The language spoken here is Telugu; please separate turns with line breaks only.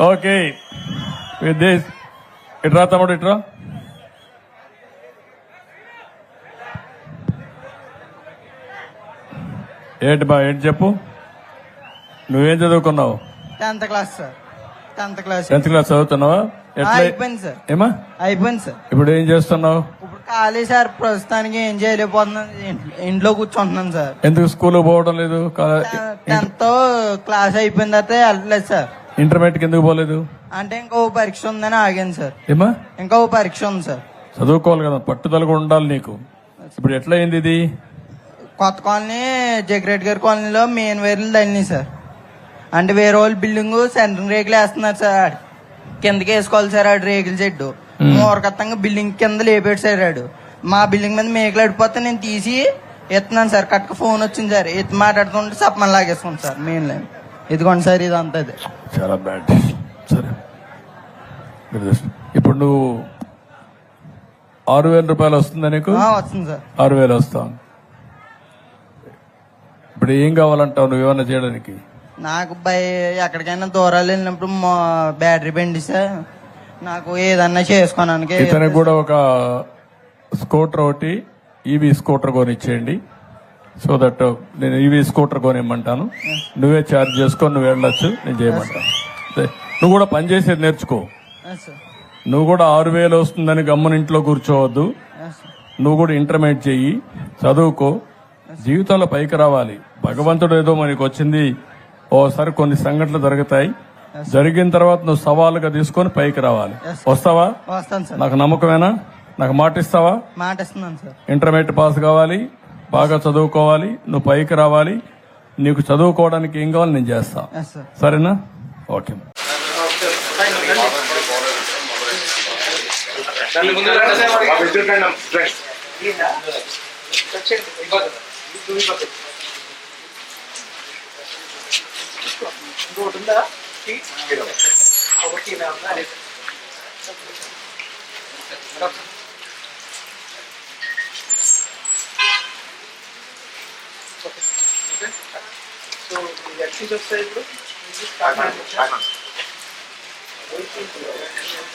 ఓకే. విత్ దిస్ ఇట్రా తమ్ముడు ఇట్రా ఏంటి బా ఏంటి చెప్పు? నువ్వేం చదువుకున్నావు?
Tenth class sir. Tenth class.
Tenth class చదువుతున్నావా?
అయిపోయింది సార్.
ఏమా?
అయిపోయింది సార్.
ఇప్పుడు ఏం చేస్తున్నావు?
ఇప్పుడు ఖాళీ సార్. ప్రస్తుతానికి ఏం చేయలేకపోతున్నాను. ఇంట్లో- కూర్చుంటున్నాను సార్.
ఎందుకు స్కూల్ పోవడం లేదు?
టెన్త్ క్లాస్ అయిపోయిన తర్వాత వెళ్ళలేదు సార్.
ఇంటర్మీడియట్ ఎందుకు పోలేదు?
అంటే ఇంకో పరీక్ష ఉందని ఆగాను సార్.
ఏమా?
ఇంకో పరీక్ష ఉంది సార్.
చదువుకోవాలి కదా పట్టుదల కూడా ఉండాలి నీకు. ఇప్పుడు ఎట్లా అయింది ఇది?
కొత్త కాలనీ జగ్రెడ్ గారి కాలనీలో మెయిన్ వేర్లు తల్లినాయి సార్. అంటే వేరే వాళ్ళు బిల్డింగ్ సెంట్రింగ్ రేకులు వేస్తున్నారు సార్ కిందకి వేసుకోవాలి సార్ ఆడు రేకుల చెట్టు. మూరకత్తంగా బిల్డింగ్ కింద లేపాడు సార్ ఆడు. మా బిల్డింగ్ మీద మేకలు అడిపోతే నేను తీసి ఎత్తున్నాను సార్. కట్టుకు ఫోన్ వచ్చింది సార్. ఎత్తి మాట్లాడుతుంటే సప్పమని లాగేసుకోండి సార్ మెయిన్ లైన్ ఇదిగోండి సార్ ఇది.
చాలా బ్యాడ్ సరే. ఇప్పుడు నువ్వు ఆరు వేల రూపాయలు వస్తుందా నీకు?
వస్తుంది సార్.
ఆరు వేలు వస్తా. ఇప్పుడు ఏం కావాలంటావు నువ్వు ఏమన్నా చేయడానికి?
నాకు బై ఎక్కడికైనా దూరాలు వెళ్ళినప్పుడు బ్యాటరీ బండి సార్ నాకు ఏదన్నా చేసుకోవడానికి
ఇతనికి కూడా ఒక స్కూటర్ ఒకటి ఈవీ స్కూటర్ కొనిచ్చేయండి. సో దట్ నేను ఈవీ స్కూటర్ కొనిమ్మంటాను. నువ్వే ఛార్జ్ చేసుకొని నువ్వు వెళ్ళొచ్చు నేను చేయమంటాను. నువ్వు కూడా పని చేసేది నేర్చుకో. నువ్వు కూడా ఆరు వేలు వస్తుందని గమ్మున ఇంట్లో కూర్చోవద్దు. నువ్వు కూడా ఇంటర్మీడియట్ చెయ్యి చదువుకో. జీవితంలో పైకి రావాలి. భగవంతుడు ఏదో మనకి వచ్చింది. ఓసారి కొన్ని సంఘటనలు జరుగుతాయి. జరిగిన తర్వాత నువ్వు సవాలుగా తీసుకొని పైకి రావాలి. వస్తావా? నాకు నమ్మకమేనా? నాకు మాట ఇస్తావా?
మాట ఇస్తున్నాను సార్
ఇంటర్మీడియట్ పాస్ కావాలి. బాగా చదువుకోవాలి నువ్వు పైకి రావాలి నీకు చదువుకోవడానికి ఏం కావాలి నేను చేస్తా.
ఎస్ సార్
సరేనా ఓకే
సో ఎక్సీజ్ వస్తాయి ఇప్పుడు